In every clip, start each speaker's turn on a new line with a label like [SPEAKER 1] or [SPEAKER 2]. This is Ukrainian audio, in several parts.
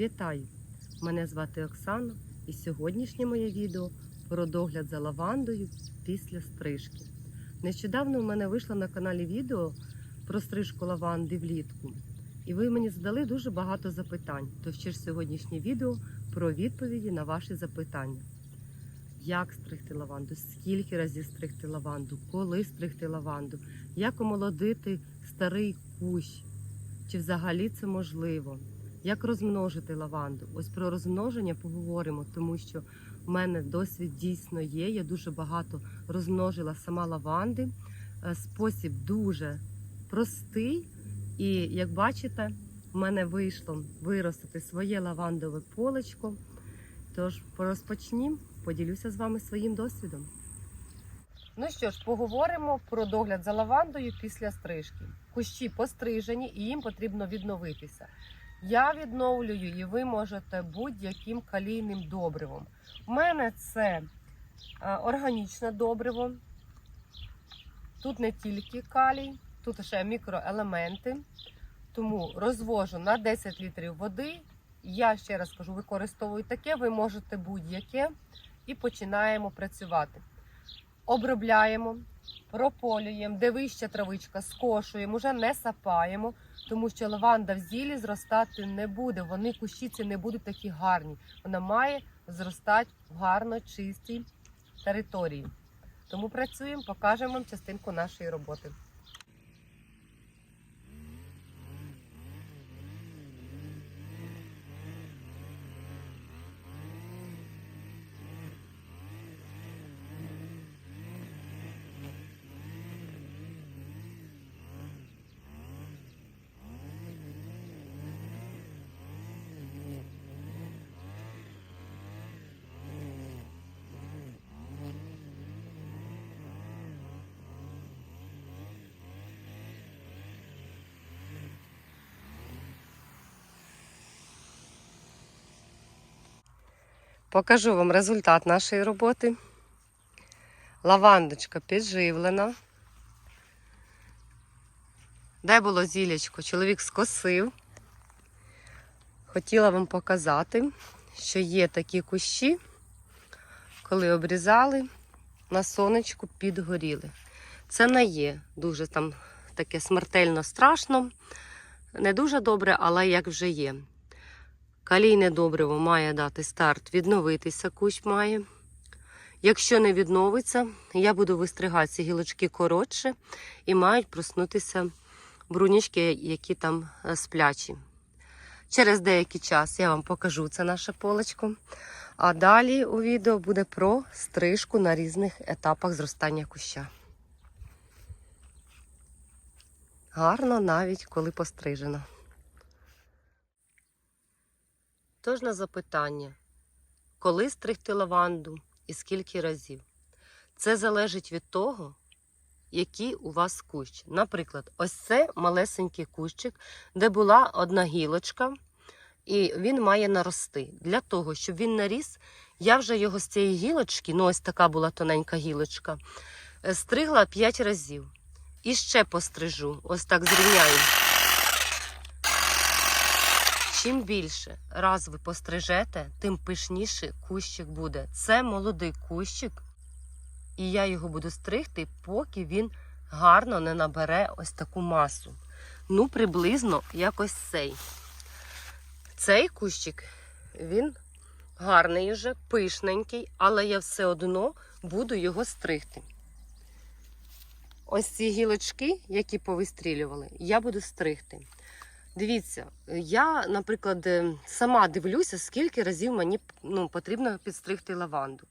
[SPEAKER 1] Вітаю! Мене звати Оксана і сьогоднішнє моє відео про догляд за лавандою після стрижки. Нещодавно в мене вийшло на каналі відео про стрижку лаванди влітку. І ви мені задали дуже багато запитань. Тож ще ж сьогоднішнє відео про відповіді на ваші запитання. Як стригти лаванду, скільки разів стригти лаванду, коли стригти лаванду, як омолодити старий кущ, чи взагалі це можливо, як розмножити лаванду. Ось про розмноження поговоримо, тому що в мене досвід дійсно є. Я дуже багато розмножила сама лаванди. Е, Спосіб дуже простий, і як бачите, в мене вийшло виростити своє лавандове полечко. Тож розпочнімо, поділюся з вами своїм досвідом. Ну що ж, поговоримо про догляд за лавандою після стрижки. Кущі пострижені і їм потрібно відновитися. Я відновлюю і ви можете будь-яким калійним добривом. У мене це е, органічне добриво. Тут не тільки калій, тут ще мікроелементи. Тому розвожу на 10 літрів води. Я ще раз кажу, використовую таке, ви можете будь-яке і починаємо працювати. Обробляємо, прополюємо, де вища травичка, скошуємо, вже не сапаємо, тому що лаванда в зілі зростати не буде. Вони кущиці не будуть такі гарні. Вона має зростати в гарно чистій території. Тому працюємо, покажемо вам частинку нашої роботи. Покажу вам результат нашої роботи. Лавандочка підживлена. Де було зілячко? Чоловік скосив. Хотіла вам показати, що є такі кущі, коли обрізали, на сонечку підгоріли. Це не є дуже там таке смертельно страшно. Не дуже добре, але як вже є. Калійне добриво має дати старт, відновитися кущ має. Якщо не відновиться, я буду вистригати ці гілочки коротше і мають проснутися брунічки, які там е, сплячі. Через деякий час я вам покажу це наше полечко. А далі у відео буде про стрижку на різних етапах зростання куща. Гарно навіть коли пострижено. Тож на запитання, коли стригти лаванду і скільки разів? Це залежить від того, який у вас кущ. Наприклад, ось це малесенький кущик, де була одна гілочка, і він має нарости. Для того, щоб він наріс, я вже його з цієї гілочки, ну ось така була тоненька гілочка, е, стригла 5 разів. І ще пострижу, ось так зрівняю. Чим більше раз ви пострижете, тим пишніше кущик буде. Це молодий кущик, і я його буду стригти, поки він гарно не набере ось таку масу. Ну, приблизно якось цей. Цей кущик, він гарний вже, пишненький, але я все одно буду його стригти. Ось ці гілочки, які повистрілювали, я буду стригти. Дивіться, я, наприклад, е, сама дивлюся, скільки разів мені ну, потрібно підстригти лаванду.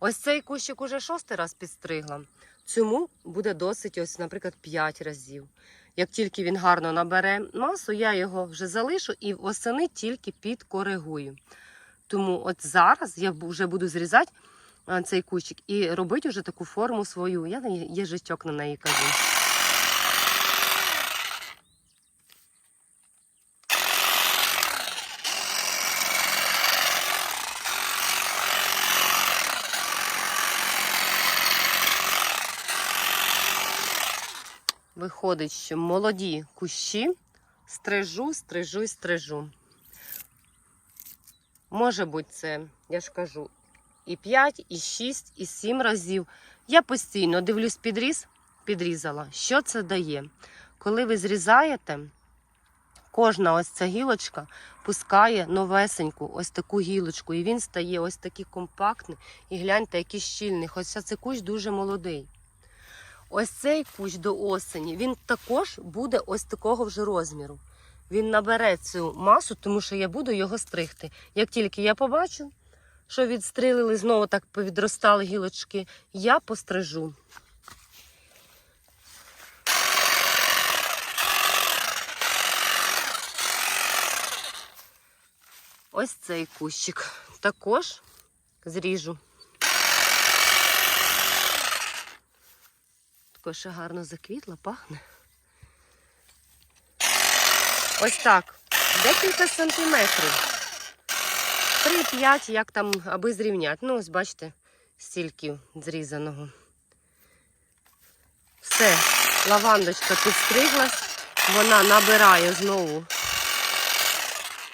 [SPEAKER 1] Ось цей кущик уже шостий раз підстригла. Цьому буде досить, ось, наприклад, 5 разів. Як тільки він гарно набере масу, я його вже залишу і восени тільки підкоригую. Тому от зараз я вже буду зрізати цей кущик і робити вже таку форму свою. Я на їжачок на неї кажу. Виходить, що молоді кущі стрижу, стрижу і стрижу. Може бути, це, я ж кажу, і 5, і 6, і 7 разів. Я постійно дивлюсь підріз, підрізала. Що це дає? Коли ви зрізаєте, кожна ось ця гілочка пускає новесеньку ось таку гілочку, і він стає ось такий компактний. І гляньте, який щільний. Хоча цей кущ дуже молодий. Ось цей кущ до осені, він також буде ось такого вже розміру. Він набере цю масу, тому що я буду його стригти. Як тільки я побачу, що відстрілили, знову так повідростали гілочки, я пострижу. Ось цей кущик також зріжу. Також ще гарно заквітла, пахне. Ось так. Декілька сантиметрів. 3-5, як там, аби зрівняти. Ну, ось бачите, стільки зрізаного. Все, лавандочка підстриглась, вона набирає знову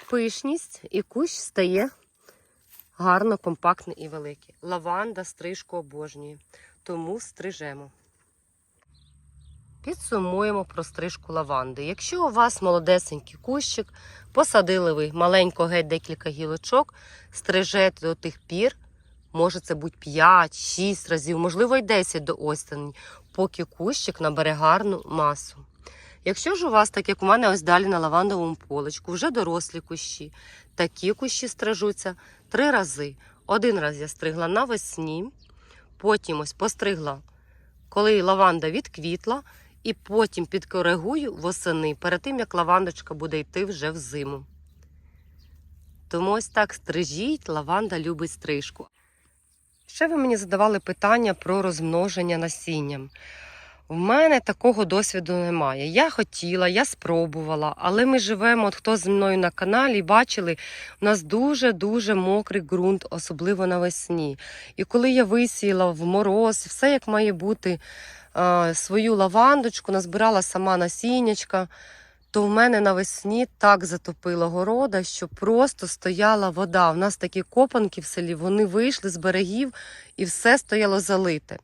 [SPEAKER 1] пишність, і кущ стає гарно, компактний і великий. Лаванда стрижку обожнює, тому стрижемо. Підсумуємо про стрижку лаванди. Якщо у вас молодесенький кущик, посадили ви маленько геть декілька гілочок, стрижете до тих пір, може це бути 5-6 разів, можливо, й 10 до осені, поки кущик набере гарну масу. Якщо ж у вас, так як у мене ось далі на лавандовому поличку, вже дорослі кущі, такі кущі стрижуться три рази. Один раз я стригла навесні, потім ось постригла, коли лаванда відквітла, і потім підкоригую восени перед тим, як лавандочка буде йти вже в зиму. Тому ось так стрижіть, лаванда любить стрижку. Ще ви мені задавали питання про розмноження насінням. В мене такого досвіду немає. Я хотіла, я спробувала, але ми живемо, от хто зі мною на каналі, бачили, у нас дуже-дуже мокрий ґрунт, особливо навесні. І коли я висіяла в мороз, все як має бути, свою лавандочку, назбирала сама насіннячка, то в мене навесні так затопило города, що просто стояла вода. У нас такі копанки в селі, вони вийшли з берегів і все стояло залите.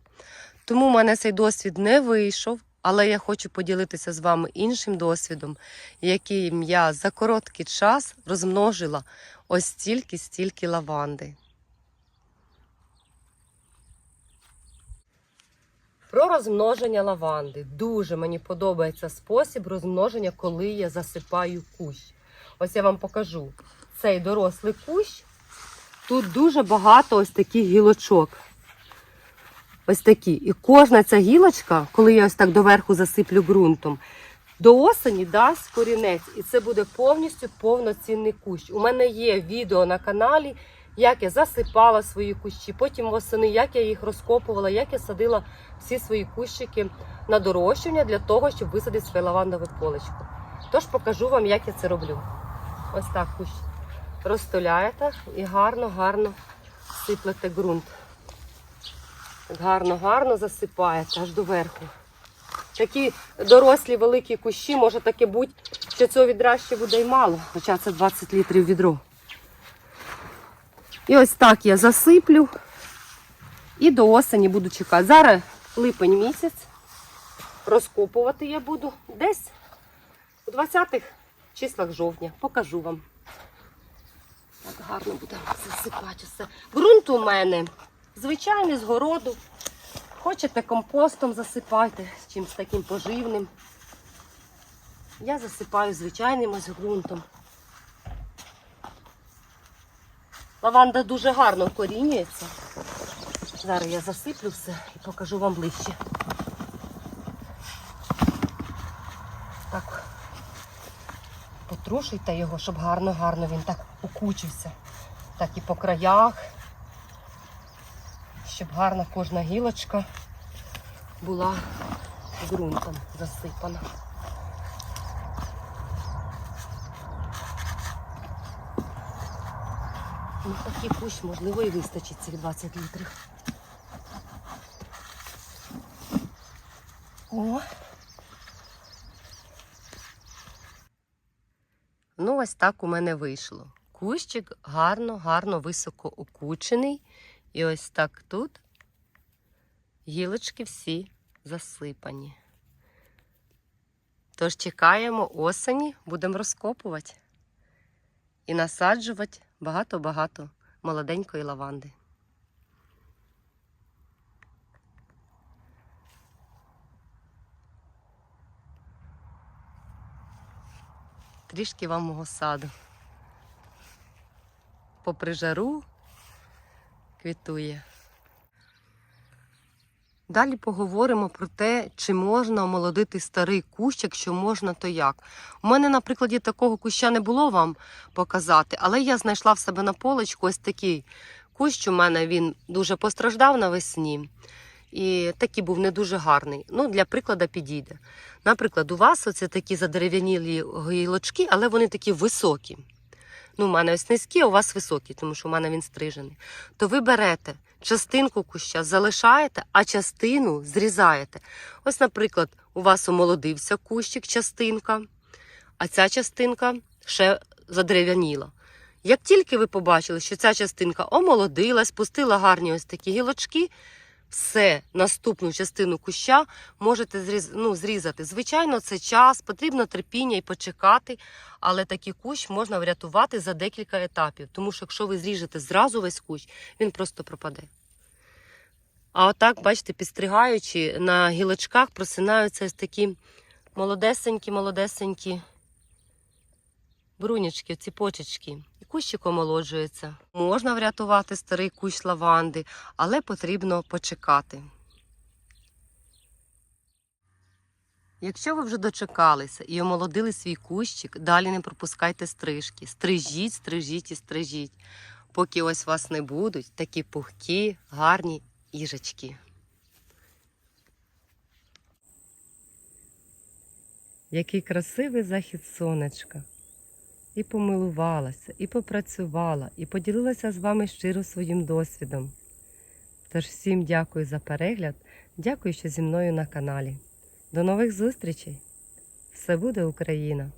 [SPEAKER 1] Тому в мене цей досвід не вийшов, але я хочу поділитися з вами іншим досвідом, яким я за короткий час розмножила ось стільки стільки лаванди. Про розмноження лаванди. Дуже мені подобається спосіб розмноження, коли я засипаю кущ. Ось я вам покажу цей дорослий кущ. Тут дуже багато ось таких гілочок. Ось такі. І кожна ця гілочка, коли я ось так доверху засиплю ґрунтом, до осені дасть корінець. І це буде повністю повноцінний кущ. У мене є відео на каналі, як я засипала свої кущі, потім восени, як я їх розкопувала, як я садила всі свої кущики на дорощування для того, щоб висадити своє лавандове полечко. Тож покажу вам, як я це роблю. Ось так кущ розтоляєте і гарно-гарно сиплете ґрунт. Гарно-гарно засипаєте аж до верху. Такі дорослі великі кущі, може таке бути, що цього відра ще буде й мало, хоча це 20 літрів відро. І ось так я засиплю і до осені буду чекати. Зараз липень місяць. Розкопувати я буду десь у 20-х числах жовтня. Покажу вам. Так гарно буде засипати все. Ґрунт у мене звичайний з городу. Хочете компостом засипайте, чимось таким поживним. Я засипаю звичайним ось ґрунтом. Лаванда дуже гарно вкорінюється. Зараз я засиплю все і покажу вам ближче. Так, потрушуйте його, щоб гарно-гарно він так укучився. Так і по краях, щоб гарна кожна гілочка була ґрунтом засипана. Ну, такий кущ, можливо, і вистачить цих 20 літрів. О. Ну, ось так у мене вийшло. Кущик гарно, гарно високо окучений. І ось так тут гілочки всі засипані. Тож чекаємо осені, будемо розкопувати і насаджувати багато-багато молоденької лаванди. Трішки вам мого саду. Попри жару квітує. Далі поговоримо про те, чи можна омолодити старий кущ, якщо можна, то як. У мене, на прикладі такого куща не було вам показати, але я знайшла в себе на полочку ось такий кущ. У мене він дуже постраждав навесні. І такий був не дуже гарний. Ну, для прикладу підійде. Наприклад, у вас оце такі задерев'янілі гілочки, але вони такі високі. Ну, у мене ось низькі, а у вас високі, тому що у мене він стрижений. То ви берете частинку куща, залишаєте, а частину зрізаєте. Ось, наприклад, у вас омолодився кущик, частинка, а ця частинка ще задерев'яніла. Як тільки ви побачили, що ця частинка омолодилась, пустила гарні ось такі гілочки, все, наступну частину куща можете зріз, ну, зрізати. Звичайно, це час, потрібно терпіння і почекати, але такий кущ можна врятувати за декілька етапів. Тому що якщо ви зріжете зразу весь кущ, він просто пропаде. А отак, бачите, підстригаючи, на гілочках просинаються такі молодесенькі, молодесенькі брунячки, ці почечки. І кущик омолоджується. Можна врятувати старий кущ лаванди, але потрібно почекати. Якщо ви вже дочекалися і омолодили свій кущик, далі не пропускайте стрижки. Стрижіть, стрижіть і стрижіть, поки ось вас не будуть такі пухкі, гарні їжачки. Який красивий захід сонечка. І помилувалася, і попрацювала, і поділилася з вами щиро своїм досвідом. Тож всім дякую за перегляд, дякую, що зі мною на каналі. До нових зустрічей! Все буде Україна!